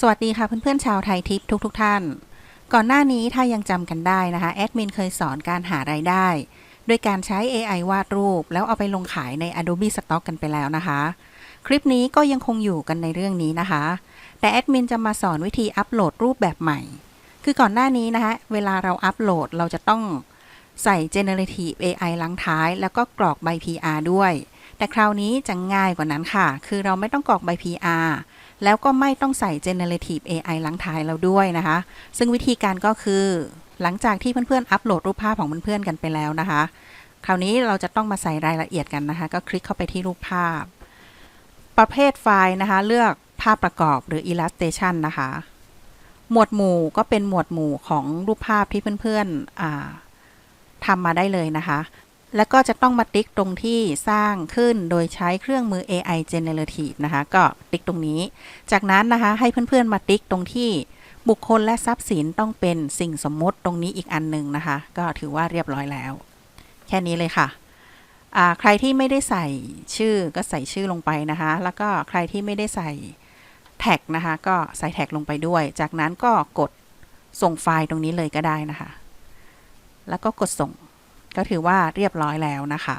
สวัสดีค่ะเพื่อนๆชาวไทยทิปทุกๆทท่าน ก่อนหน้านี้ถ้ายังจำกันได้นะคะแอดมินเคยสอนการหารายได้ด้วยการใช้ AI วาดรูป แล้วเอาไปลงขายใน Adobe Stock กันไปแล้วนะคะ คลิปนี้ก็ยังคงอยู่กันในเรื่องนี้นะคะ แต่แอดมินจะมาสอนวิธีอัปโหลดรูปแบบใหม่ คือก่อนหน้านี้นะคะเวลาเราอัปโหลดเราจะต้องใส่ Generative AI ลังท้าย แล้วก็กรอกใบ PR ด้วย แต่คราวนี้จะง่ายกว่านั้นค่ะ คือเราไม่ต้องกรอกใบ PR แล้วก็ไม่ต้องใส่ generative AI ลังท้ายเราด้วยนะคะ ซึ่งวิธีการก็คือ หลังจากที่เพื่อนๆ อัปโหลดรูปภาพของเพื่อนๆ กันไปแล้วนะคะ คราวนี้เราจะต้องมาใส่รายละเอียดกันนะคะ ก็คลิกเข้าไปที่รูปภาพ ประเภทไฟล์นะคะ เลือกภาพประกอบหรือ illustration นะคะ หมวดหมู่ก็เป็นหมวดหมู่ของรูปภาพที่เพื่อนๆอ่าทำมาได้เลยนะคะ แล้วก็จะต้องมาติ๊กตรงที่สร้างขึ้นโดยใช้เครื่องมือ AI Generative นะคะ ก็ติ๊กตรงนี้ จากนั้นนะคะให้เพื่อนๆมาติ๊กตรงที่บุคคลและทรัพย์สินต้องเป็นสิ่งสมมติตรงนี้อีกอันหนึ่งนะคะ ก็ถือว่าเรียบร้อยแล้ว แค่นี้เลยค่ะ ใครที่ไม่ได้ใส่ชื่อก็ใส่ชื่อลงไปนะคะ แล้วก็ใครที่ไม่ได้ใส่แท็กนะคะ ก็ใส่แท็กลงไปด้วย จากนั้นก็กดส่งไฟล์ตรงนี้เลยก็ได้นะคะ แล้วก็กดส่ง ก็ถือว่าเรียบร้อยแล้วนะคะ